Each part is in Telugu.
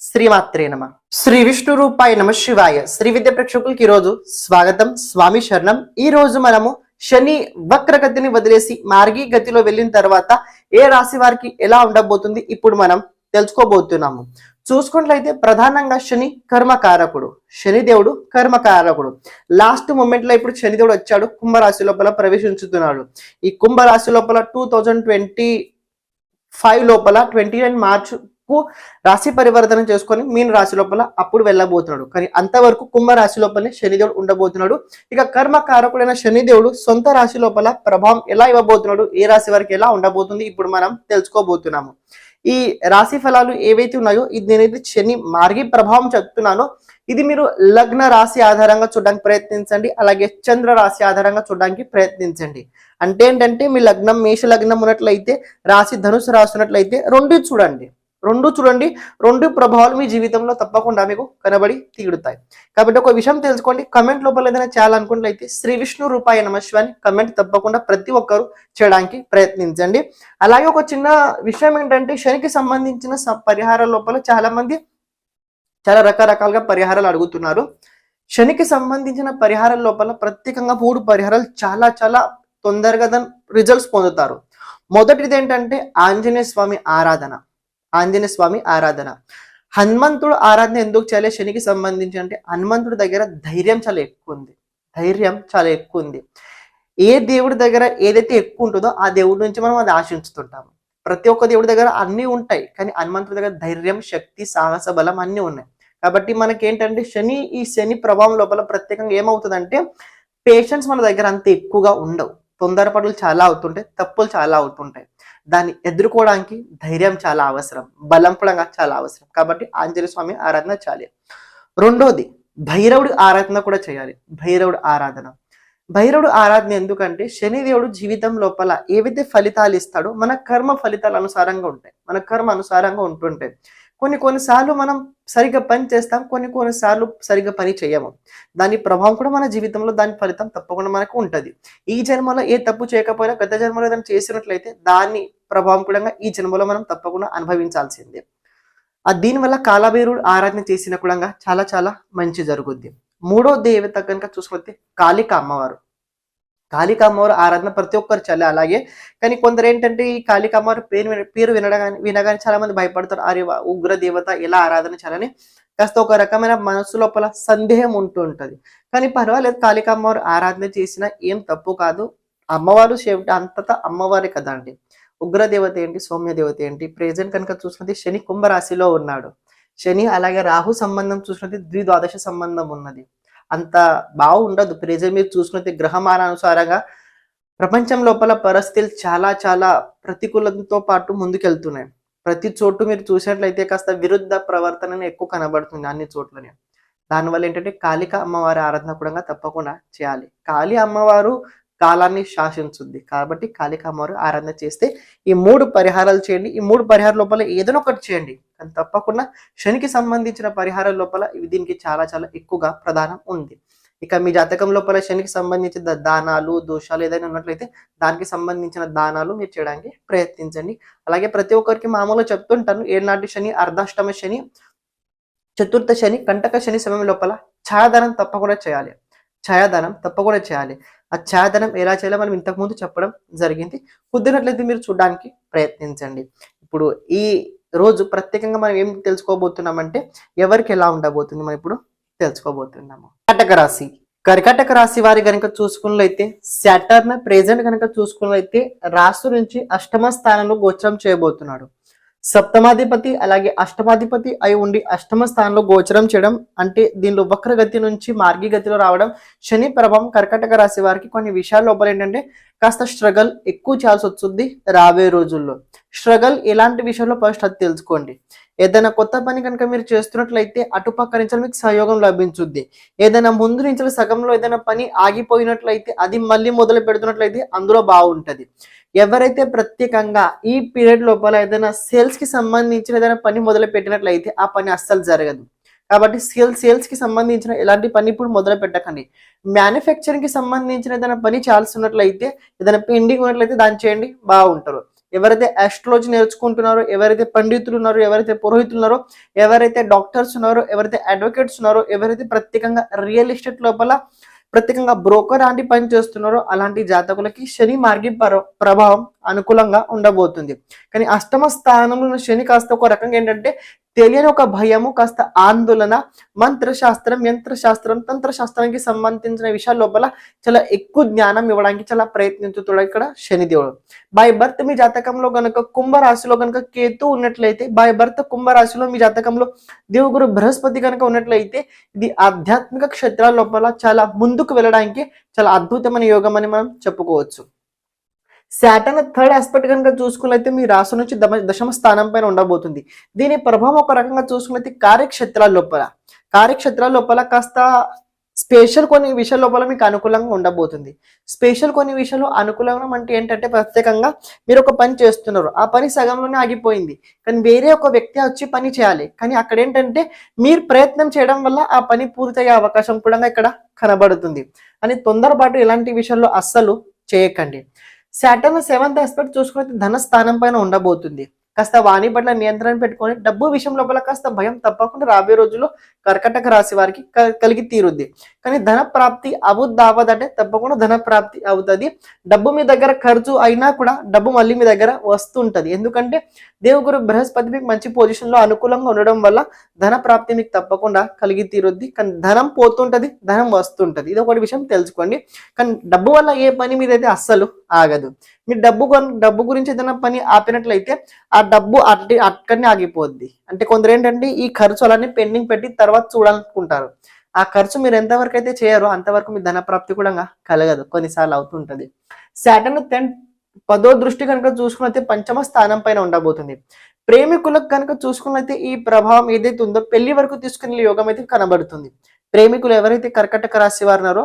శ్రీమాత్రే నమ. శ్రీ విష్ణు రూపాయ నమ శివాయ. శ్రీ విద్య ప్రేక్షకులకి ఈరోజు రోజు స్వాగతం. స్వామి శరణం. ఈ రోజు మనము శని వక్రగతిని వదిలేసి మార్గీ గతిలో వెళ్ళిన తర్వాత ఏ రాశి వారికి ఎలా ఉండబోతుంది ఇప్పుడు మనం తెలుసుకోబోతున్నాము. చూసుకున్నట్లయితే ప్రధానంగా శని కర్మకారకుడు. శనిదేవుడు కర్మకారకుడు. లాస్ట్ మూమెంట్లో ఇప్పుడు శనిదేవుడు వచ్చాడు. కుంభరాశి లోపల ప్రవేశించుతున్నాడు. ఈ కుంభరాశి లోపల టూ థౌజండ్ ట్వంటీ ఫైవ్ లోపల ట్వంటీ నైన్ మార్చ్ కు రాశి పరివర్తన చేసుకొని మీన రాశి లోపల అప్పుడు వెళ్ళబోతున్నాడు. కానీ అంతవరకు కుంభ రాశి లోపలనే శనిదేవుడు ఉండబోతున్నాడు. ఇక కర్మ కారకుడైన శనిదేవుడు సొంత రాశి లోపల ప్రభావం ఎలా ఇవ్వబోతున్నాడు? ఏ రాశి వరకు ఎలా ఉండబోతుంది? ఇప్పుడు మనం తెలుసుకోబోతున్నాము. ఈ రాశి ఫలాలు ఏవైతే ఉన్నాయో ఇది నేనైతే శని మార్గి ప్రభావం చెప్తున్నానో ఇది మీరు లగ్న రాశి ఆధారంగా చూడడానికి ప్రయత్నించండి. అలాగే చంద్ర రాశి ఆధారంగా చూడడానికి ప్రయత్నించండి. అంటే ఏంటంటే మీ లగ్నం మేష లగ్నం ఉన్నట్లయితే రాశి ధనుసు రాసినట్లయితే ఉన్నట్లయితే రెండు చూడండి. రెండు చూడండి రెండు ప్రభావాలు మీ జీవితంలో తప్పకుండా మీకు కనబడి తీరుతాయి. కాబట్టి ఒక విషయం తెలుసుకోండి కమెంట్ లోపల ఏదైనా చేయాలనుకున్నట్లయితే శ్రీ విష్ణు రూపాయ నమశివాని కమెంట్ తప్పకుండా ప్రతి ఒక్కరు చేయడానికి ప్రయత్నించండి. అలాగే ఒక చిన్న విషయం ఏంటంటే శనికి సంబంధించిన స- పరిహారాల లోపల చాలా మంది చాలా రకరకాలుగా పరిహారాలు అడుగుతున్నారు. శనికి సంబంధించిన పరిహారాల లోపల ప్రత్యేకంగా మూడు పరిహారాలు చాలా చాలా తొందరగా దాని రిజల్ట్స్ పొందుతారు. మొదటిది ఏంటంటే ఆంజనేయ స్వామి ఆరాధన. ఆంజనేయ స్వామి ఆరాధన. హనుమంతుడు ఆరాధన ఎందుకు చేయాలి? శనికి సంబంధించి అంటే హనుమంతుడి దగ్గర ధైర్యం చాలా ఎక్కువ ఉంది. ధైర్యం చాలా ఎక్కువ ఉంది. ఏ దేవుడి దగ్గర ఏదైతే ఎక్కువ ఉంటుందో ఆ దేవుడి నుంచి మనం అది ఆశించుతుంటాము. ప్రతి ఒక్క దేవుడి దగ్గర అన్నీ ఉంటాయి కానీ హనుమంతుడి దగ్గర ధైర్యం శక్తి సాహస బలం అన్నీ ఉన్నాయి. కాబట్టి మనకి ఏంటంటే శని ఈ శని ప్రభావం లోపల ప్రత్యేకంగా ఏమవుతుందంటే పేషెన్స్ మన దగ్గర అంత ఎక్కువగా ఉండవు. తొందరపడులు చాలా అవుతుంటాయి తప్పులు చాలా అవుతుంటాయి. దాన్ని ఎదుర్కోవడానికి ధైర్యం చాలా అవసరం బలం చాలా అవసరం. కాబట్టి ఆంజనేయ స్వామి ఆరాధన చేయాలి. రెండోది భైరవుడి ఆరాధన కూడా చేయాలి. భైరవుడి ఆరాధన. భైరవుడు ఆరాధన ఎందుకంటే శనిదేవుడు జీవితం లోపల ఏవైతే ఫలితాలు ఇస్తాడో మన కర్మ ఫలితాలు అనుసారంగా ఉంటాయి. మన కర్మ అనుసారంగా ఉంటుంటాయి. కొన్ని కొన్నిసార్లు మనం సరిగ్గా పని చేస్తాం కొన్ని కొన్నిసార్లు సరిగ్గా పని చేయము. దాని ప్రభావం కూడా మన జీవితంలో దాని ఫలితం తప్పకుండా మనకు ఉంటుంది. ఈ జన్మలో ఏ తప్పు చేయకపోయినా గత జన్మలో ఏదైనా చేసినట్లయితే దాని ప్రభావం కూడా ఈ జన్మలో మనం తప్పకుండా అనుభవించాల్సిందే. ఆ దీనివల్ల కాలభైరుడు ఆరాధన చేసిన కూడా చాలా చాలా మంచి జరుగుద్ది. మూడో దేవత కనుక చూసుకుంటే కాళిక అమ్మవారు. కాళికామ్మవారు ఆరాధన ప్రతి ఒక్కరు చల్లే అలాగే కానీ కొందరు ఏంటంటే ఈ కాళిక అమ్మవారి పేరు పేరు వినగానే వినగానే చాలా మంది భయపడతారు. అరే వా, ఉగ్ర దేవత ఎలా ఆరాధన చేయాలని? కాస్త ఒక రకమైన మనసు లోపల సందేహం ఉంటూ ఉంటది. కానీ పర్వాలేదు కాళికామ్మవారు ఆరాధన చేసినా ఏం తప్పు కాదు. అమ్మవారు శివుడు అంతటా అమ్మవారే కదా అండి. ఉగ్ర దేవత ఏంటి? సౌమ్య దేవత ఏంటి? ప్రెజెంట్ కనుక చూసినది శని కుంభరాశిలో ఉన్నాడు. శని అలాగే రాహు సంబంధం చూసినది ద్విద్వాదశ సంబంధం ఉన్నది. అంత బాగుండదు. ప్రెజర్ మీరు చూసుకుంటే గ్రహమానానుసారంగా ప్రపంచం లోపల పరిస్థితులు చాలా చాలా ప్రతికూలతతో పాటు ముందుకెళ్తున్నాయి. ప్రతి చోటు మీరు చూసినట్లయితే కాస్త విరుద్ధ ప్రవర్తన ఎక్కువ కనబడుతుంది అన్ని చోట్లనే. దానివల్ల ఏంటంటే కాళిక అమ్మవారి ఆరాధన కూడా తప్పకుండా చేయాలి. కాళీ అమ్మవారు కాలాన్ని శాసించుద్ది. కాబట్టి కాళికామారు ఆరాధన చేస్తే ఈ మూడు పరిహారాలు చేయండి. ఈ మూడు పరిహారాల లోపల ఏదైనా ఒకటి చేయండి. కానీ తప్పకుండా శనికి సంబంధించిన పరిహారాల లోపల దీనికి చాలా చాలా ఎక్కువగా ప్రధానం ఉంది. ఇక మీ జాతకం లోపల శనికి సంబంధించిన దానాలు దోషాలు ఏదైనా ఉన్నట్లయితే దానికి సంబంధించిన దానాలు మీరు చేయడానికి ప్రయత్నించండి. అలాగే ప్రతి ఒక్కరికి మామూలుగా చెప్తుంటాను. ఏనాటి శని అర్ధాష్టమ శని చతుర్థ శని కంటక శని సమయం లోపల ఛాయాదానం తప్పకుండా చేయాలి. ఛాయాదానం తప్పకుండా చేయాలి. ఆ ఛాయాదానం ఎలా చేయాలో మనం ఇంతకుముందు చెప్పడం జరిగింది. కుదిరినట్లయితే మీరు చూడడానికి ప్రయత్నించండి. ఇప్పుడు ఈ రోజు ప్రత్యేకంగా మనం ఏం తెలుసుకోబోతున్నామంటే ఎవరికి ఎలా ఉండబోతుంది మనం ఇప్పుడు తెలుసుకోబోతున్నాము. కర్కాటక రాశి. కర్కటక రాశి వారి కనుక చూసుకున్నట్లయితే సాటర్న్ ప్రెజెంట్ కనుక చూసుకున్నట్లయితే రాశి నుంచి అష్టమ స్థానంలో గోచరం చేయబోతున్నాడు. సప్తమాధిపతి అలాగే అష్టమాధిపతి అయి ఉండి అష్టమ స్థానంలో గోచరం చేయడం అంటే దీనిలో వక్రగతి నుంచి మార్గి గతిలో రావడం శని ప్రభావం కర్కటక రాశి వారికి కొన్ని విషయాల లోపల ఏంటంటే కాస్త స్ట్రగల్ ఎక్కువ చేయాల్సి వస్తుంది రాబోయే రోజుల్లో. స్ట్రగల్ ఎలాంటి విషయంలో ఫస్ట్ అది తెలుసుకోండి. ఏదైనా కొత్త పని కనుక మీరు చేస్తున్నట్లయితే అటుపక్క నుంచి మీకు సహయోగం లభించుద్ది. ఏదైనా ముందు నుంచి సగంలో ఏదైనా పని ఆగిపోయినట్లయితే అది మళ్ళీ మొదలు పెడుతున్నట్లయితే అందులో బాగుంటుంది. ఎవరైతే ప్రత్యేకంగా ఈ పీరియడ్ లోపల ఏదైనా సేల్స్కి సంబంధించిన ఏదైనా పని మొదలు పెట్టినట్లయితే ఆ పని అస్సలు జరగదు. కాబట్టి సేల్ సేల్స్కి సంబంధించిన ఎలాంటి పని ఇప్పుడు మొదలు పెట్టకండి మ్యానుఫ్యాక్చరింగ్కి సంబంధించిన ఏదైనా పని చేయాల్సినట్లయితే ఏదైనా పెండింగ్ ఉన్నట్లయితే దాన్ని చేయండి బాగుంటారు. ఎవరైతే ఆస్ట్రాలజీ నేర్చుకుంటున్నారో ఎవరైతే పండితులు ఉన్నారో ఎవరైతే పురోహితులు ఉన్నారో ఎవరైతే డాక్టర్స్ ఉన్నారో ఎవరైతే అడ్వకేట్స్ ఉన్నారో ఎవరైతే ప్రత్యేకంగా రియల్ ఎస్టేట్ లోపల ప్రత్యేకంగా బ్రోకర్ లాంటి పని చేస్తున్నారో. అలాంటి జాతకులకి శని మార్గి ప్రభావం అనుకూలంగా ఉండబోతుంది. కానీ అష్టమ స్థానంలో ఉన్న శని కాస్త ఒక రకంగా ఏంటంటే తెలియని ఒక భయము కాస్త ఆందోళన మంత్రశాస్త్రం యంత్రశాస్త్రం తంత్రశాస్త్రానికి సంబంధించిన విషయాల లోపల చాలా ఎక్కువ జ్ఞానం ఇవ్వడానికి చాలా ప్రయత్నించుతాడు ఇక్కడ శనిదేవుడు బై బర్త్ మీ జాతకంలో గనుక కుంభరాశిలో కనుక కేతు ఉన్నట్లయితే బై బర్త్ కుంభరాశిలో మీ జాతకంలో దేవుగురు బృహస్పతి కనుక ఉన్నట్లయితే ఇది ఆధ్యాత్మిక క్షేత్రాల లోపల చాలా ముందుకు వెళ్ళడానికి చాలా అద్భుతమైన యోగం అని మనం చెప్పుకోవచ్చు. శాటన్ థర్డ్ ఆస్పెక్ట్ కనుక చూసుకున్నైతే మీ రాశి నుంచి దమ- దశమ స్థానం పైన ఉండబోతుంది. దీని ప్రభావం ఒక రకంగా చూసుకున్నైతే కార్యక్షేత్రాల లోపల. కార్యక్షేత్రాల లోపల కాస్త స్పెషల్ కొన్ని విషయాల లోపల మీకు అనుకూలంగా ఉండబోతుంది. స్పెషల్ కొన్ని విషయాలు అనుకూలంగా అంటే ఏంటంటే ప్రత్యేకంగా మీరు ఒక పని చేస్తున్నారు. ఆ పని సగంలోనే ఆగిపోయింది. కానీ వేరే ఒక వ్యక్తి వచ్చి పని చేయాలి. కానీ అక్కడ ఏంటంటే మీరు ప్రయత్నం చేయడం వల్ల ఆ పని పూర్తయ్యే అవకాశం కూడా ఇక్కడ కనబడుతుంది. అని తొందరపాటు ఇలాంటి విషయాల్లో అస్సలు చేయకండి. సాటర్న్ సెవెంత్ ఆస్పెక్ట్ చూసుకుంటే ధన స్థానం పైన ఉండబోతుంది. కాస్త వాణి పట్ల నియంత్రణ పెట్టుకొని డబ్బు విషయం లోపల కాస్త భయం తప్పకుండా రాబోయే రోజుల్లో కర్కటక రాశి వారికి కలిగి తీరుద్ది. కానీ ధన ప్రాప్తి అవుద్ది అవ్వదంటే తప్పకుండా ధన ప్రాప్తి అవుతుంది. డబ్బు మీ దగ్గర ఖర్చు అయినా కూడా డబ్బు మళ్ళీ మీ దగ్గర వస్తుంటది. ఎందుకంటే దేవుగురు బృహస్పతి మీకు మంచి పొజిషన్లో అనుకూలంగా ఉండడం వల్ల ధన ప్రాప్తి మీకు తప్పకుండా కలిగి తీరుద్ది. కానీ ధనం పోతుంటది ధనం వస్తుంటది. ఇది ఒకటి విషయం తెలుసుకోండి. కానీ డబ్బు వల్ల ఏ పని మీద అయితే అస్సలు ఆగదు. మీరు డబ్బు డబ్బు గురించి ఏదైనా పని ఆపినట్లయితే ఆ డబ్బు అట్టి అక్కడనే ఆగిపోద్ది. అంటే కొందరు ఏంటంటే ఈ ఖర్చు అలానే పెండింగ్ పెట్టి తర్వాత చూడాలనుకుంటారు. ఆ ఖర్చు మీరు ఎంతవరకు అయితే చేయరో అంతవరకు మీ ధన ప్రాప్తి కూడా కలగదు. కొన్నిసార్లు అవుతుంటది. సాటర్న్ టెన్ పదో దృష్టి కనుక చూసుకున్నైతే పంచమ స్థానం పైన ఉండబోతుంది. ప్రేమికులకు కనుక చూసుకున్నైతే ఈ ప్రభావం ఏదైతే ఉందో పెళ్ళి వరకు తీసుకునే యోగం అయితే కనబడుతుంది. ప్రేమికులు ఎవరైతే కర్కటక రాశి వారు ఉన్నారో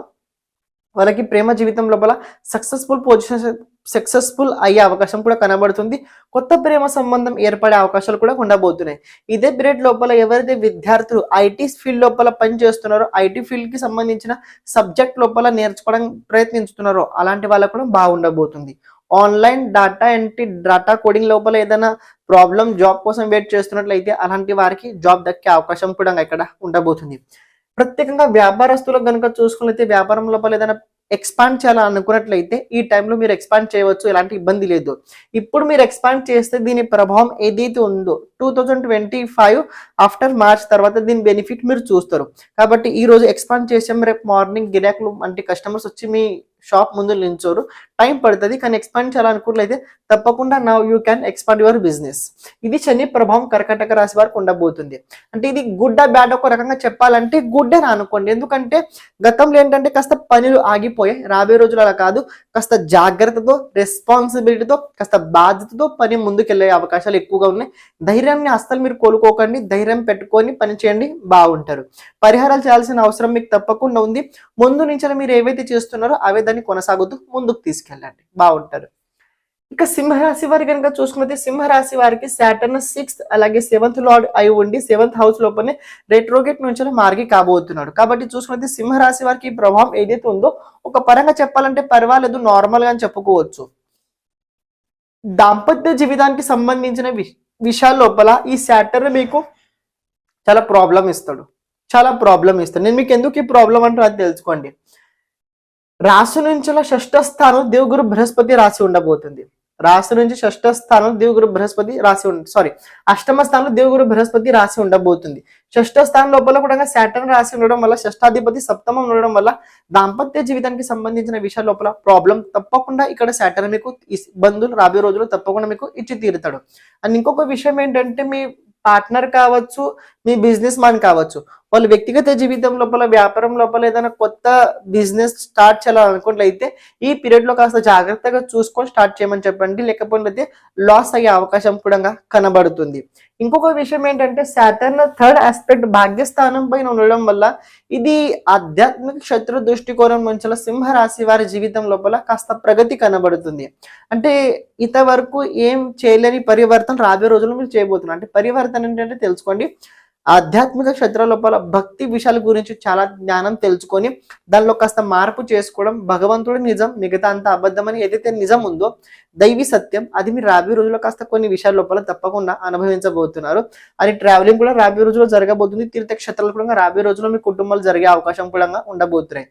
వాళ్ళకి ప్రేమ జీవితం లోపల సక్సెస్ఫుల్ పొజిషన్ సక్సెస్ఫుల్ అయ్యే అవకాశం కూడా కనబడుతుంది. కొత్త ప్రేమ సంబంధం ఏర్పడే అవకాశాలు కూడా ఉండబోతున్నాయి. ఇదే పీరియడ్ లోపల ఎవరైతే విద్యార్థులు ఐటీ ఫీల్డ్ లోపల పని చేస్తున్నారో ఐటీ ఫీల్డ్కి సంబంధించిన సబ్జెక్ట్ లోపల నేర్చుకోవడం ప్రయత్నిస్తున్నారో అలాంటి వాళ్ళకు కూడా బాగుండబోతుంది. Online data entry data coding లోపల ఏదైనా ప్రాబ్లం జాబ్ కోసం వెయిట్ చేస్తున్నట్లయితే అలాంటి వారికి జాబ్ దక్కే అవకాశం కూడా ఇక్కడ ఉండబోతుంది. ప్రత్యేకంగా వ్యాపారస్తులకు కనుక చూసుకున్నట్లయితే వ్యాపారం లోపల ఏదైనా ఎక్స్పాండ్ చేయాలనుకున్నట్లయితే ఈ టైంలో మీరు ఎక్స్పాండ్ చేయవచ్చు ఎలాంటి ఇబ్బంది లేదు. ఇప్పుడు మీరు ఎక్స్పాండ్ చేస్తే దీని ప్రభావం ఏదైతే ఉందో two thousand twenty five after March తర్వాత దీని బెనిఫిట్ మీరు చూస్తారు. కాబట్టి ఈ రోజు ఎక్స్పాండ్ చేసాం రేపు మార్నింగ్ గిరాకులు అంటే కస్టమర్స్ వచ్చి మీ షాప్ ముందు నిల్చోరు. టైం పడుతుంది కానీ ఎక్స్పాండ్ చేయాలనుకున్నట్లయితే తప్పకుండా నా you can expand your business ఇది శని ప్రభావం కర్కటక రాశి వారికి ఉండబోతుంది. అంటే ఇది గుడ్డ బ్యాడ్ ఒక రకంగా చెప్పాలంటే గుడ్డే అనుకోండి. ఎందుకంటే గతంలో ఏంటంటే కాస్త పనులు ఆగిపోయాయి. రాబోయే రోజులు అలా కాదు. కాస్త జాగ్రత్తతో రెస్పాన్సిబిలిటీతో కాస్త బాధ్యతతో పని ముందుకెళ్ళే అవకాశాలు ఎక్కువగా ఉన్నాయి. ధైర్యాన్ని అస్సలు మీరు కోలుకోకండి ధైర్యం పెట్టుకొని పని చేయండి బాగుంటారు. పరిహారాలు చేయాల్సిన అవసరం మీకు తప్పకుండా ఉంది. ముందు నుంచి మీరు ఏవైతే చేస్తున్నారో అవే దాన్ని కొనసాగుతూ ముందుకు తీసుకెళ్ళండి. బాగుంటారు. ఇక సింహరాశి వారి కనుక చూసుకున్నది సింహరాశి వారికి సాటర్న్ సిక్స్త్ అలాగే సెవెంత్ లార్డ్ అయి ఉండి సెవెంత్ హౌస్ లోపలనే రెట్రోగేట్ నుంచి మార్గి కాబోతున్నాడు. కాబట్టి చూసుకున్నది సింహరాశి వారికి ఈ ప్రభావం ఏదైతే ఉందో ఒక పరంగా చెప్పాలంటే పర్వాలేదు నార్మల్గా అని చెప్పుకోవచ్చు. దాంపత్య జీవితానికి సంబంధించిన విషయాల లోపల ఈ సాటర్న్ మీకు చాలా ప్రాబ్లం ఇస్తాడు. చాలా ప్రాబ్లం ఇస్తాడు. నేను మీకు ఎందుకు ఈ ప్రాబ్లం అంటే అది తెలుసుకోండి. రాశి నుంచి షష్ఠ స్థానం దేవుగురు బృహస్పతి రాసి ఉండబోతుంది. రాశి నుంచి షష్ఠ స్థానం దేవుగురు బృహస్పతి రాసి ఉండ సారీ అష్టమ స్థానంలో దేవుగురు బృహస్పతి రాసి ఉండబోతుంది. షష్ఠ స్థానం లోపల కూడా శాటర్న్ రాసి ఉండడం వల్ల షష్టాధిపతి సప్తమం ఉండడం వల్ల దాంపత్య జీవితానికి సంబంధించిన విషయాల లోపల ప్రాబ్లం తప్పకుండా ఇక్కడ శాటర్న్ మీకు బంధువులు రాబోయే రోజుల్లో తప్పకుండా మీకు ఇచ్చి తీరుతాడు. అండ్ ఇంకొక విషయం ఏంటంటే మీ పార్ట్నర్ కావచ్చు మీ బిజినెస్ మ్యాన్ కావచ్చు వాళ్ళు వ్యక్తిగత జీవితం లోపల వ్యాపారం లోపల ఏదైనా కొత్త బిజినెస్ స్టార్ట్ చేయాలనుకున్నట్లయితే ఈ పీరియడ్లో కాస్త జాగ్రత్తగా చూసుకొని స్టార్ట్ చేయమని చెప్పండి. లేకపోతే లాస్ అయ్యే అవకాశం కూడా కనబడుతుంది. ఇంకొక విషయం ఏంటంటే సాటర్న్ థర్డ్ ఆస్పెక్ట్ భాగ్యస్థానం పైన ఉండడం వల్ల ఇది ఆధ్యాత్మిక శత్రు దృష్టికోణం నుంచి సింహరాశి వారి జీవితం లోపల కాస్త ప్రగతి కనబడుతుంది. అంటే ఇంతవరకు ఏం చేయలేని పరివర్తన రాబోయే రోజుల్లో మీరు చేయబోతున్నారు. అంటే పరివర్తన ఏంటంటే తెలుసుకోండి. ఆధ్యాత్మిక క్షేత్ర లోపల భక్తి విషయాల గురించి చాలా జ్ఞానం తెలుసుకొని దానిలో కాస్త మార్పు చేసుకోవడం భగవంతుడి నిజం మిగతా అంత అబద్ధమని ఏదైతే నిజం ఉందో దైవీ సత్యం అది మీరు రాబోయే రోజుల్లో కాస్త కొన్ని విషయాల లోపల తప్పకుండా అనుభవించబోతున్నారు. అది ట్రావెలింగ్ కూడా రాబోయే రోజుల్లో జరగబోతుంది. తీర్థక్షేత్రాలు కూడా రాబోయే రోజుల్లో మీ కుటుంబాలు జరిగే అవకాశం కూడా ఉండబోతున్నాయి.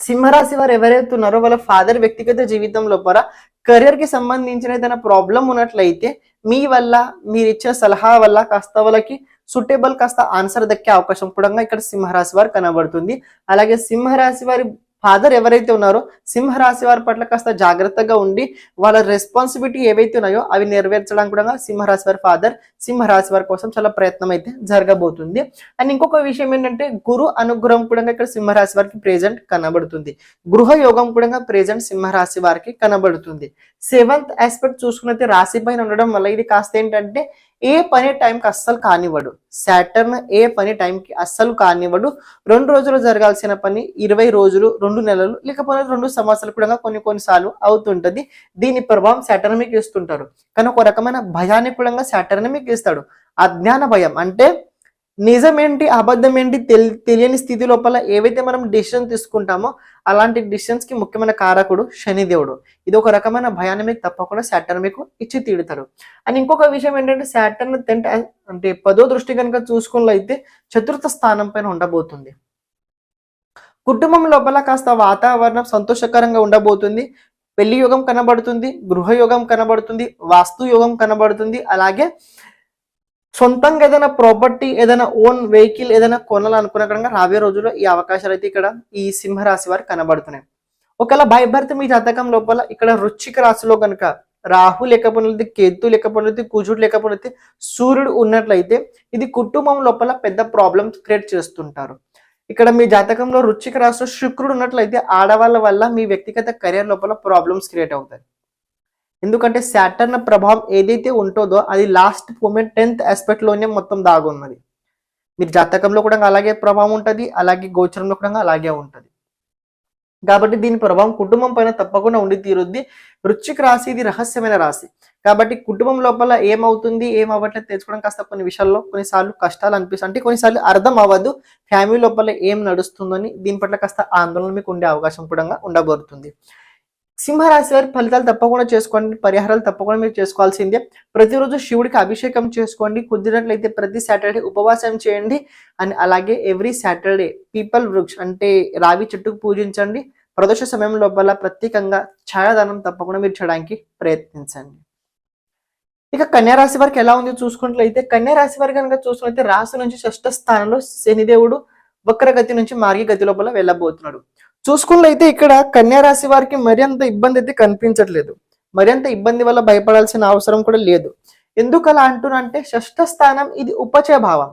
సింహరాశి వారు ఎవరైతే ఉన్నారో వాళ్ళ ఫాదర్ వ్యక్తిగత జీవితం లోపల కెరియర్కి సంబంధించిన ఏదైనా ప్రాబ్లం ఉన్నట్లయితే మీ వల్ల మీరు ఇచ్చే సలహా వల్ల కాస్త వాళ్ళకి సూటేబుల్ కాస్త ఆన్సర్ దక్కే అవకాశం కూడా ఇక్కడ సింహరాశి వారు కనబడుతుంది. అలాగే సింహరాశి వారి ఫాదర్ ఎవరైతే ఉన్నారో సింహరాశి వారి పట్ల కాస్త జాగ్రత్తగా ఉండి వాళ్ళ రెస్పాన్సిబిలిటీ ఏవైతే ఉన్నాయో అవి నెరవేర్చడానికి కూడా సింహరాశి వారి ఫాదర్ సింహరాశి వారి కోసం చాలా ప్రయత్నం అయితే జరగబోతుంది. అండ్ ఇంకొక విషయం ఏంటంటే గురు అనుగ్రహం కూడా ఇక్కడ సింహరాశి వారికి ప్రెజెంట్ కనబడుతుంది. గృహ యోగం కూడా ప్రెజెంట్ సింహరాశి వారికి కనబడుతుంది. సెవెంత్ ఆస్పెక్ట్ చూసుకున్నైతే రాశి పైన ఉండడం వల్ల ఇది కాస్త ఏంటంటే ఏ పని టైంకి అస్సలు కానివ్వడు. శాటర్న్ ఏ పని టైంకి అస్సలు కానివ్వడు. రెండు రోజులు జరగాల్సిన పని ఇరవై రోజులు రెండు నెలలు లేకపోతే రెండు సంవత్సరాలు కూడా కొన్ని కొన్నిసార్లు అవుతుంటది. దీని ప్రభావం సాటర్న్ మీకు ఇస్తుంటారు. కానీ ఒక రకమైన భయాన్ని కూడా సాటర్న్ మీకు ఇస్తాడు. అజ్ఞాన భయం అంటే నిజం ఏంటి అబద్ధం ఏంటి తెలి- తెలియని స్థితి లోపల ఏవైతే మనం డిసిషన్ తీసుకుంటామో అలాంటి డిసిషన్స్కి ముఖ్యమైన కారకుడు శనిదేవుడు ఇది ఒక రకమైన భయాన్ని మీకు తప్పకుండా శాటర్ మీకు ఇచ్చి తీడతాడు అండ్ ఇంకొక విషయం ఏంటంటే శాటర్న్ టెంట్ అంటే పదో దృష్టి కనుక చూసుకున్నట్లయితే చతుర్థ స్థానం పైన ఉండబోతుంది. కుటుంబం లోపల కాస్త వాతావరణం సంతోషకరంగా ఉండబోతుంది. పెళ్ళి యోగం కనబడుతుంది గృహ యోగం కనబడుతుంది వాస్తు యోగం కనబడుతుంది. అలాగే సొంతంగా ఏదైనా ప్రాపర్టీ ఏదైనా ఓన్ వెహికల్ ఏదైనా కొనాలనుకున్న రాబోయే రోజుల్లో ఈ అవకాశాలు అయితే ఇక్కడ ఈ సింహరాశి వారు కనబడుతున్నాయి. ఒకవేళ బై మీ జాతకం లోపల ఇక్కడ రుచిక రాశిలో కనుక రాహు లేకపోతే కేతు లేకపోతే కుజుడు లేకపోతే సూర్యుడు ఉన్నట్లయితే ఇది కుటుంబం లోపల పెద్ద ప్రాబ్లమ్స్ క్రియేట్ చేస్తుంటారు. ఇక్కడ మీ జాతకంలో రుచిక రాశిలో శుక్రుడు ఉన్నట్లయితే ఆడవాళ్ళ వల్ల మీ వ్యక్తిగత కెరియర్ లోపల ప్రాబ్లమ్స్ క్రియేట్ అవుతాయి. ఎందుకంటే శాటర్న్ ప్రభావం ఏదైతే ఉంటుందో అది లాస్ట్ మూమెంట్ టెన్త్ ఆస్పెక్ట్లోనే మొత్తం దాగున్నది. మీరు జాతకంలో కూడా అలాగే ప్రభావం ఉంటుంది అలాగే గోచరంలో కూడా అలాగే ఉంటుంది. కాబట్టి దీని ప్రభావం కుటుంబం పైన తప్పకుండా ఉండి తీరుద్ది. వృశ్చిక రాశి ఇది రహస్యమైన రాశి. కాబట్టి కుటుంబం లోపల ఏమవుతుంది ఏం అవ్వట్లేదు తెలుసుకోవడం కాస్త కొన్ని విషయాల్లో కొన్నిసార్లు కష్టాలు అనిపిస్తుంది అంటే కొన్నిసార్లు అర్థం అవ్వదు ఫ్యామిలీ లోపల ఏం నడుస్తుందని దీని పట్ల కాస్త ఆందోళన మీకు ఉండే అవకాశం కూడా ఉండబోతుంది. సింహరాశి వారి ఫలితాలు తప్పకుండా చేసుకోండి పరిహారాలు తప్పకుండా మీరు చేసుకోవాల్సిందే. ప్రతిరోజు శివుడికి అభిషేకం చేసుకోండి కుదిరినట్లయితే ప్రతి సాటర్డే ఉపవాసం చేయండి అండ్ అలాగే ఎవ్రీ సాటర్డే పీపల్ వృక్ష అంటే రావి చెట్టుకు పూజించండి. ప్రదోష సమయం లోపల ప్రత్యేకంగా ఛాయాదానం తప్పకుండా మీరు చేయడానికి ప్రయత్నించండి. ఇక కన్యా రాశి వారికి ఎలా ఉంది చూసుకున్నట్లయితే కన్యా రాశి వారి కనుక చూసుకున్నట్లయితే రాశి నుంచి షష్ఠ స్థానంలో శనిదేవుడు వక్రగతి నుంచి మార్గి గతి లోపల వెళ్ళబోతున్నాడు. చూసుకున్నట్లయితే ఇక్కడ కన్యారాశి వారికి మరింత ఇబ్బంది అయితే కనిపించట్లేదు. మరింత ఇబ్బంది వల్ల భయపడాల్సిన అవసరం కూడా లేదు. ఎందుకు అలా అంటున్నంటే షష్ఠ స్థానం ఇది ఉపచయ భావం.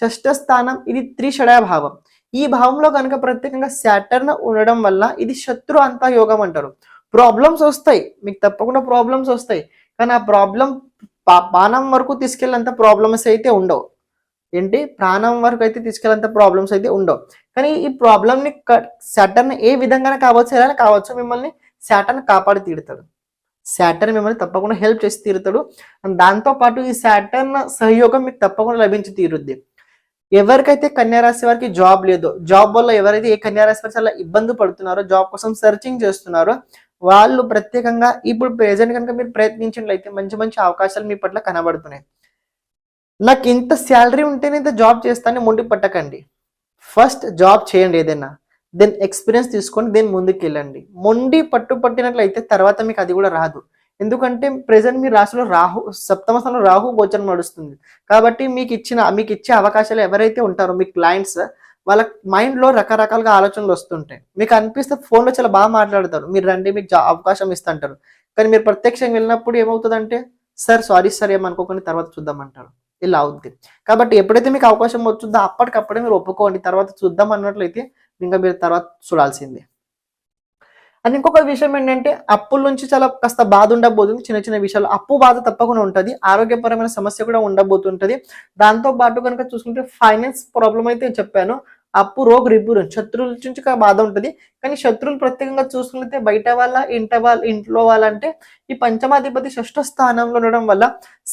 షష్ఠ స్థానం ఇది త్రిషడయ భావం. ఈ భావంలో కనుక ప్రత్యేకంగా శాటర్న్ ఉండడం వల్ల ఇది శత్రు అంతా యోగం అంటారు. ప్రాబ్లమ్స్ వస్తాయి. మీకు తప్పకుండా ప్రాబ్లమ్స్ వస్తాయి. కానీ ఆ ప్రాబ్లం పానం వరకు తీసుకెళ్ళేంత ప్రాబ్లమ్స్ అయితే ఉండవు. ఏంటి? ప్రాణం వరకు అయితే తీసుకెళ్ళేంత ప్రాబ్లమ్స్ అయితే ఉండవు. కానీ ఈ ప్రాబ్లమ్ని శాటర్న్ ఏ విధంగా కావచ్చు ఎలా కావచ్చు మిమ్మల్ని శాటర్న్ కాపాడి తీరుతాడు. శాటర్న్ మిమ్మల్ని తప్పకుండా హెల్ప్ చేసి తీరుతాడు. దాంతోపాటు దాంతో పాటు ఈ శాటర్న్ సహయోగం మీకు తప్పకుండా లభించి తీరుద్ది. ఎవరికైతే కన్యారాశి వారికి జాబ్ లేదో జాబ్ వల్ల ఎవరైతే ఏ కన్యారాశి వారు చాలా ఇబ్బంది పడుతున్నారో జాబ్ కోసం సెర్చింగ్ చేస్తున్నారో వాళ్ళు ప్రత్యేకంగా ఇప్పుడు ప్రెజెంట్ కనుక మీరు ప్రయత్నించినట్లయితే మంచి మంచి అవకాశాలు మీ పట్ల కనబడుతున్నాయి. నాకు ఇంత శాలరీ ఉంటేనే ఇంత జాబ్ చేస్తానని మొండి పట్టకండి. ఫస్ట్ జాబ్ చేయండి ఏదైనా దెన్ ఎక్స్పీరియన్స్ తీసుకొని దెన్ ముందుకు వెళ్ళండి మొండి పట్టు పట్టినట్లయితే తర్వాత మీకు అది కూడా రాదు. ఎందుకంటే ప్రజెంట్ మీ రాశిలో రాహు సప్తమ స్థానంలో రాహు గోచరం నడుస్తుంది. కాబట్టి మీకు ఇచ్చిన మీకు ఇచ్చే అవకాశాలు ఎవరైతే ఉంటారో మీ క్లయింట్స్ వాళ్ళ మైండ్లో రకరకాలుగా ఆలోచనలు వస్తుంటాయి. మీకు అనిపిస్తే ఫోన్లో చాలా బాగా మాట్లాడతారు. మీరు రండి మీకు జా- అవకాశం ఇస్తుంటారు కానీ మీరు ప్రత్యక్షంగా వెళ్ళినప్పుడు ఏమవుతుందంటే సార్ సారీ సార్ ఏమనుకోకుండా తర్వాత చూద్దామంటారు ఇలా అవుద్ది. కాబట్టి ఎప్పుడైతే మీకు అవకాశం వచ్చిందో అప్పటికప్పుడే మీరు ఒప్పుకోండి. తర్వాత చూద్దాం అన్నట్లయితే ఇంకా మీరు తర్వాత చూడాల్సిందే. అండ్ ఇంకొక విషయం ఏంటంటే అప్పుల నుంచి చాలా కాస్త బాధ ఉండబోతుంది. చిన్న చిన్న విషయాలు. అప్పు బాధ తప్పకుండా ఉంటుంది. ఆరోగ్యపరమైన సమస్య కూడా ఉండబోతుంటది. దాంతో పాటు కనుక చూసుకుంటే ఫైనాన్స్ ప్రాబ్లం అయితే చెప్పాను. అప్పు రోగ్ రిపురు శత్రువుల నుంచి బాధ ఉంటుంది. కానీ శత్రువులు ప్రత్యేకంగా చూసుకుంటే బయట వాళ్ళ ఇంట వాళ్ళ ఇంట్లో వాళ్ళంటే ఈ పంచమాధిపతి షష్ఠ స్థానంలో ఉండడం వల్ల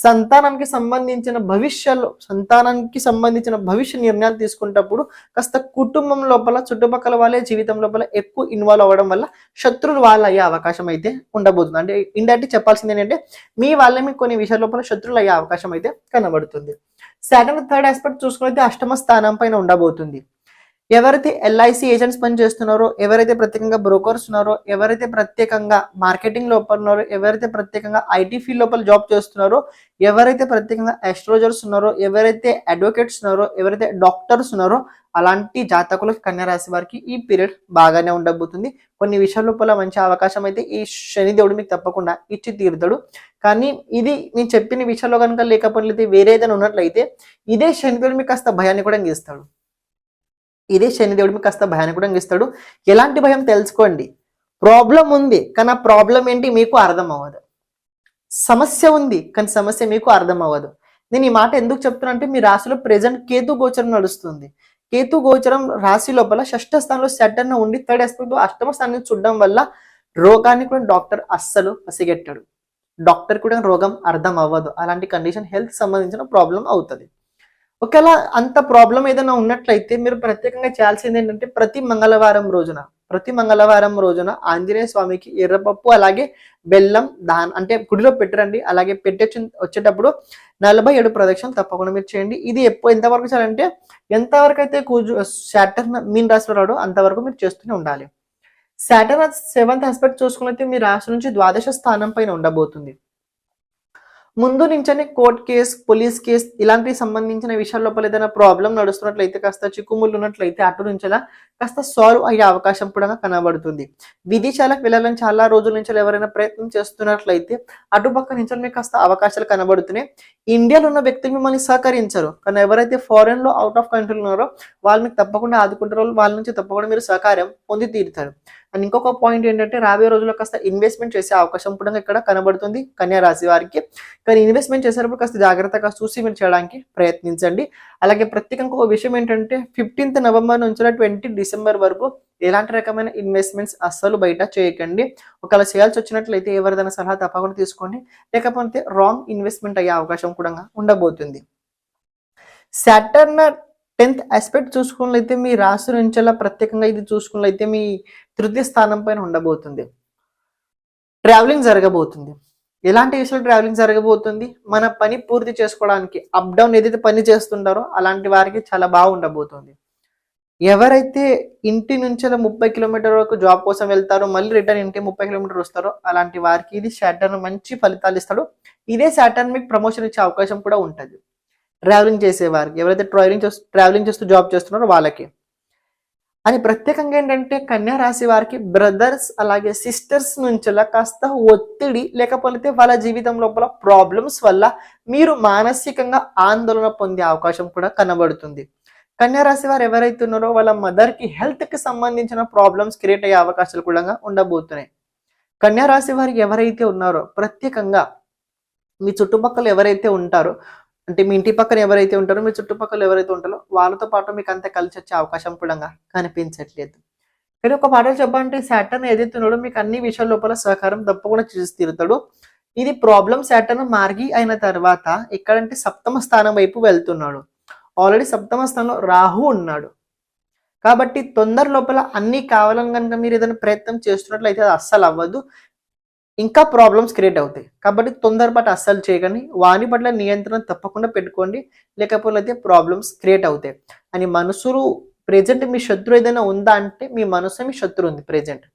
సంతానానికి సంబంధించిన భవిష్యలో సంతానానికి సంబంధించిన భవిష్య నిర్ణయాలు తీసుకునేటప్పుడు కాస్త కుటుంబం లోపల చుట్టుపక్కల వాళ్ళే జీవితం లోపల ఎక్కువ ఇన్వాల్వ్ అవ్వడం వల్ల శత్రువులు వాళ్ళు అయ్యే అవకాశం అయితే ఉండబోతుంది. అంటే ఇండైరెక్ట్ చెప్పాల్సింది ఏంటంటే మీ వాళ్ళే మీకు కొన్ని విషయాల లోపల శత్రువులు అయ్యే అవకాశం అయితే కనబడుతుంది. సెకండ్ థర్డ్ ఆస్పెక్ట్ చూసుకున్నైతే అష్టమ స్థానం పైన ఉండబోతుంది. ఎవరైతే ఎల్ఐసి ఏజెంట్స్ పని చేస్తున్నారో ఎవరైతే ప్రత్యేకంగా బ్రోకర్స్ ఉన్నారో ఎవరైతే ప్రత్యేకంగా మార్కెటింగ్ లోపల ఉన్నారో ఎవరైతే ప్రత్యేకంగా ఐటీ ఫీల్డ్ లోపల జాబ్ చేస్తున్నారో ఎవరైతే ప్రత్యేకంగా ఎస్ట్రోజర్స్ ఉన్నారో ఎవరైతే అడ్వకేట్స్ ఉన్నారో ఎవరైతే డాక్టర్స్ ఉన్నారో అలాంటి జాతకులకు కన్యా రాశి వారికి ఈ పీరియడ్ బాగానే ఉండబోతుంది. కొన్ని విషయాల లోపల మంచి అవకాశం అయితే ఈ శని దేవుడు మీకు తప్పకుండా ఇచ్చి తీరుతాడు. కానీ ఇది నేను చెప్పిన విషయాల్లో కనుక లేకపోతే వేరే ఏదైనా ఉన్నట్లయితే ఇదే శనిదేవుడు మీకు కాస్త భయాన్ని కూడా గీస్తాడు ఇదే శనిదేవుడు మీకు కాస్త భయాన్ని కూడా ఇస్తాడు. ఎలాంటి భయం తెలుసుకోండి. ప్రాబ్లం ఉంది కానీ ఆ ప్రాబ్లం ఏంటి మీకు అర్థం అవ్వదు. సమస్య ఉంది కానీ సమస్య మీకు అర్థం అవ్వదు. నేను ఈ మాట ఎందుకు చెప్తున్నా అంటే మీ రాశిలో ప్రెజెంట్ కేతు గోచరం నడుస్తుంది. కేతు గోచరం రాశి లోపల షష్ఠ స్థానంలో సెటర్న ఉండి థర్డ్ ఎస్పెక్ట్ అష్టమ స్థానాన్ని చూడడం వల్ల రోగాన్ని కూడా డాక్టర్ అస్సలు పసిగెట్టాడు. డాక్టర్ కూడా రోగం అర్థం అవ్వదు. అలాంటి కండిషన్ హెల్త్ సంబంధించిన ప్రాబ్లం అవుతుంది. ఒకవేళ అంత ప్రాబ్లం ఏదైనా ఉన్నట్లయితే మీరు ప్రత్యేకంగా చేయాల్సింది ఏంటంటే ప్రతి మంగళవారం రోజున ప్రతి మంగళవారం రోజున ఆంజనేయ స్వామికి ఎర్రపప్పు అలాగే బెల్లం దాన్ అంటే గుడిలో పెట్టరండి. అలాగే పెట్టే వచ్చేటప్పుడు నలభై ఏడు ప్రదక్షిణలు తప్పకుండా మీరు చేయండి. ఇది ఎప్పుడు ఎంతవరకు చేయాలంటే ఎంతవరకు అయితే కూజు శాటర్న్ మీన్ రాశిలో రాడో అంతవరకు మీరు చేస్తూనే ఉండాలి. శాటర్న్ సెవెంత్ ఆస్పెక్ట్ చూసుకున్నైతే మీ రాశి నుంచి ద్వాదశ స్థానం పైన ఉండబోతుంది. ముందు నుంచనే కోర్ట్ కేస్ పోలీస్ కేస్ ఇలాంటివి సంబంధించిన విషయాల లోపల ఏదైనా ప్రాబ్లం నడుస్తున్నట్లయితే కాస్త చిక్కుముళ్ళు ఉన్నట్లయితే అటు నుంచేలా కాస్త సాల్వ్ అయ్యే అవకాశం కూడా కనబడుతుంది. విదేశాలకు వెళ్ళాలని చాలా రోజుల నుంచి ఎవరైనా ప్రయత్నం చేస్తున్నట్లయితే అటుపక్క నుంచి మీకు కాస్త అవకాశాలు కనబడుతున్నాయి. ఇండియాలో ఉన్న వ్యక్తులు మిమ్మల్ని సహకరించరు. కానీ ఎవరైతే ఫారెన్లో అవుట్ ఆఫ్ కంట్రీ ఉన్నారో వాళ్ళు మీకు తప్పకుండా ఆదుకుంటారో వాళ్ళ నుంచి తప్పకుండా మీరు సహకారం పొంది తీరుతారు. అండ్ ఇంకొక పాయింట్ ఏంటంటే రాబోయే రోజుల్లో కాస్త ఇన్వెస్ట్మెంట్ చేసే అవకాశం కూడా ఇక్కడ కనబడుతుంది కన్యా రాశి వారికి. కానీ ఇన్వెస్ట్మెంట్ చేసేటప్పుడు కాస్త జాగ్రత్తగా చూసి మీరు చేయడానికి ప్రయత్నించండి. అలాగే ప్రత్యేకంగా ఒక విషయం ఏంటంటే ఫిఫ్టీన్త్ నవంబర్ నుంచి ట్వంటీ డిసెంబర్ వరకు ఎలాంటి రకమైన ఇన్వెస్ట్మెంట్స్ అస్సలు బయట చేయకండి. ఒకవేళ చేయాల్సి వచ్చినట్లయితే ఎవరిదైనా సలహా తప్పకుండా తీసుకోండి. లేకపోతే రాంగ్ ఇన్వెస్ట్మెంట్ అయ్యే అవకాశం కూడా ఉండబోతుంది. సాటర్న్ టెన్త్ ఆస్పెక్ట్ చూసుకున్నట్లయితే మీ రాశి నుంచెలా ప్రత్యేకంగా ఇది చూసుకున్నట్లయితే మీ తృతీయ స్థానం పైన ఉండబోతుంది. ట్రావెలింగ్ జరగబోతుంది. ఎలాంటి విషయాలు ట్రావెలింగ్ జరగబోతుంది? మన పని పూర్తి చేసుకోవడానికి అప్ డౌన్ ఏదైతే పని చేస్తుంటారో అలాంటి వారికి చాలా బాగుండబోతుంది ఎవరైతే ఇంటి నుంచి ముప్పై కిలోమీటర్ వరకు జాబ్ కోసం వెళ్తారో మళ్ళీ రిటర్న్ ఇంటి ముప్పై కిలోమీటర్ వస్తారో అలాంటి వారికి ఇది శాటర్న్ మంచి ఫలితాలు ఇస్తాడు. ఇదే శాటర్న్ మీకు ప్రమోషన్ ఇచ్చే అవకాశం కూడా ఉంటుంది. ట్రావెలింగ్ చేసేవారికి. ఎవరైతే ట్రావెలింగ్ చేస్తూ ట్రావెలింగ్ చేస్తూ జాబ్ చేస్తున్నారో వాళ్ళకి. అని ప్రత్యేకంగా ఏంటంటే కన్యా రాశి వారికి బ్రదర్స్ అలాగే సిస్టర్స్ నుంచిలా కాస్త ఒత్తిడి లేకపోతే వాళ్ళ జీవితం లోపల ప్రాబ్లమ్స్ వల్ల మీరు మానసికంగా ఆందోళన పొందే అవకాశం కూడా కనబడుతుంది. కన్యా రాశి వారు ఎవరైతే ఉన్నారో వాళ్ళ మదర్కి హెల్త్కి సంబంధించిన ప్రాబ్లమ్స్ క్రియేట్ అయ్యే అవకాశాలు కూడా ఉండబోతున్నాయి. కన్యా రాశి వారు ఎవరైతే ఉన్నారో ప్రత్యేకంగా మీ చుట్టుపక్కల ఎవరైతే ఉంటారో అంటే మీ ఇంటి పక్కన ఎవరైతే ఉంటారో మీ చుట్టుపక్కల ఎవరైతే ఉంటారో వాళ్ళతో పాటు మీకు అంత కలిసి వచ్చే అవకాశం కూడా కనిపించట్లేదు. కానీ ఒక పాటలు చెప్పాలంటే శాటర్న్ ఏదైతే ఉన్నాడో మీకు అన్ని విషయాల లోపల సహకారం తప్పకుండా చేసి తీరుతాడు. ఇది ప్రాబ్లం శాటర్న్ మార్గి అయిన తర్వాత ఎక్కడంటే సప్తమ స్థానం వైపు వెళ్తున్నాడు. ఆల్రెడీ సప్తమ స్థానంలో రాహు ఉన్నాడు. కాబట్టి తొందర లోపల అన్ని కావాలని కనుక మీరు ఏదైనా ప్రయత్నం చేస్తున్నట్లయితే అది అస్సలు అవ్వదు. ఇంకా ప్రాబ్లమ్స్ క్రియేట్ అవుతాయి. కాబట్టి తొందరపాటు అస్సలు చేయకండి. వాని పట్ల నియంత్రణ తప్పకుండా పెట్టుకోండి. లేకపోతే ప్రాబ్లమ్స్ క్రియేట్ అవుతాయి. అని మనసులు ప్రెజెంట్ మీ శత్రు ఏదైనా ఉందా అంటే మీ మనసు మీ శత్రు ఉంది ప్రెజెంట్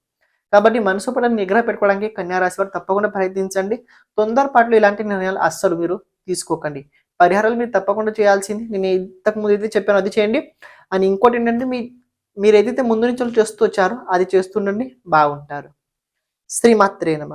కాబట్టి మనసు పట్ల నిగ్రహ పెట్టుకోవడానికి కన్యా రాశి వారు తప్పకుండా ప్రయత్నించండి. తొందరపాట్లు ఇలాంటి నిర్ణయాలు అస్సలు మీరు తీసుకోకండి. పరిహారాలు మీరు తప్పకుండా చేయాల్సింది నేను ఇంతకు ముందు అయితే చెప్పాను అది చేయండి. అని ఇంకోటి ఏంటంటే మీ మీరు ఏదైతే ముందు నుంచి చేస్తూ వచ్చారో అది చేస్తుండండి బాగుంటారు. శ్రీమాత్రే నమ.